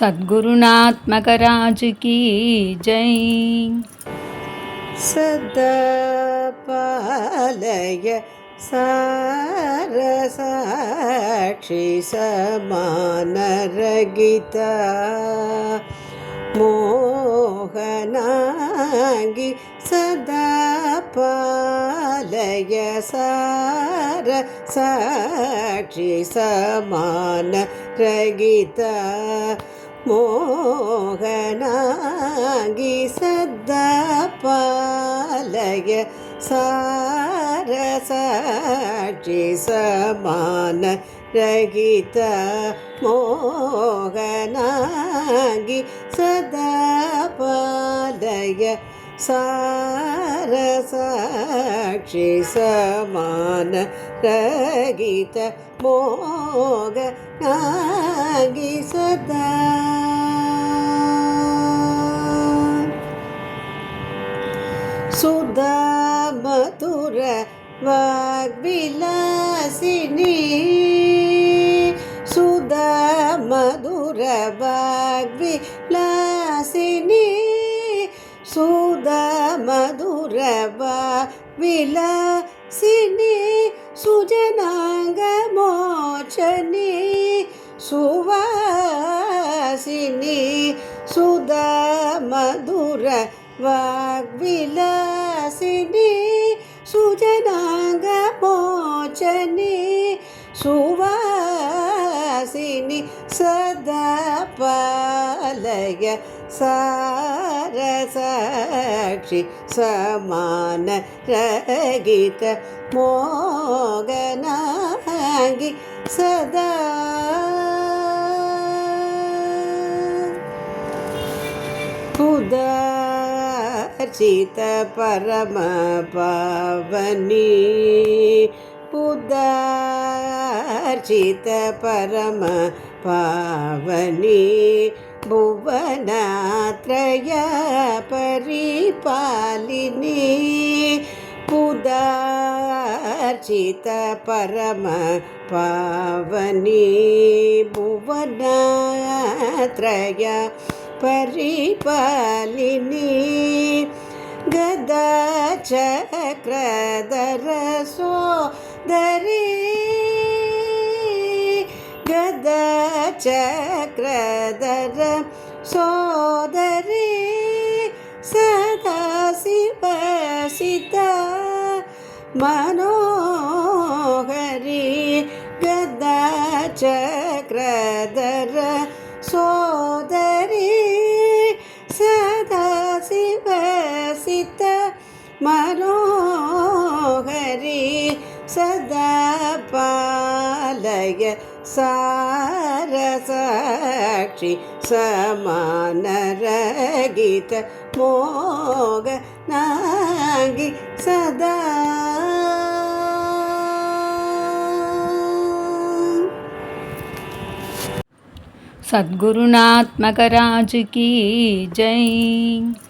सद्गुरुनात्मकराज की जय सदा पालय सारसाक्षि समानरगिता मोहनाङ्गि सदा पालय सार साक्षि ಮೋಹನಾಗಿ ಸದ್ದ ಪಾಲಯ ಸಾರಸಾಕ್ಷಿ ಸಮಾನ ರಹಿತ ಮೋಹನಾಗಿ ಸದಾ ಪಾಲಯ சாரசாட்சி சமான ரகித மோக நாகி சதா மதுர வாக்விலாசினி சுதா மதுர வாக்விலாசினி சுதா மதுர வாக்விலாசினி சுஜனாங்க மோட்சனி சுவாசினி சுதா மதுர வாக்விலா मधुर वाग्विलासिनी सुजनाङ्गमोचनी सुवासिनि सदा पालय सारसाक्षि समान रगित मोगनाङ्गि सदा उदार्चित परमपावनी उदार्चित परम पावनी। भुवनात्रय परिपालिनी। उदार्चित परम पावनी। भुवनात्रय परिपालिनी। చక్రధరసో ధరి గద చక్రధర సోదరి సదాశివ సిత మనోహరి గద చక్రధర సో सदा पालय सारसाक्षि समानरगित मोग नागि सदा सद्गुरुनात्मकराज की जय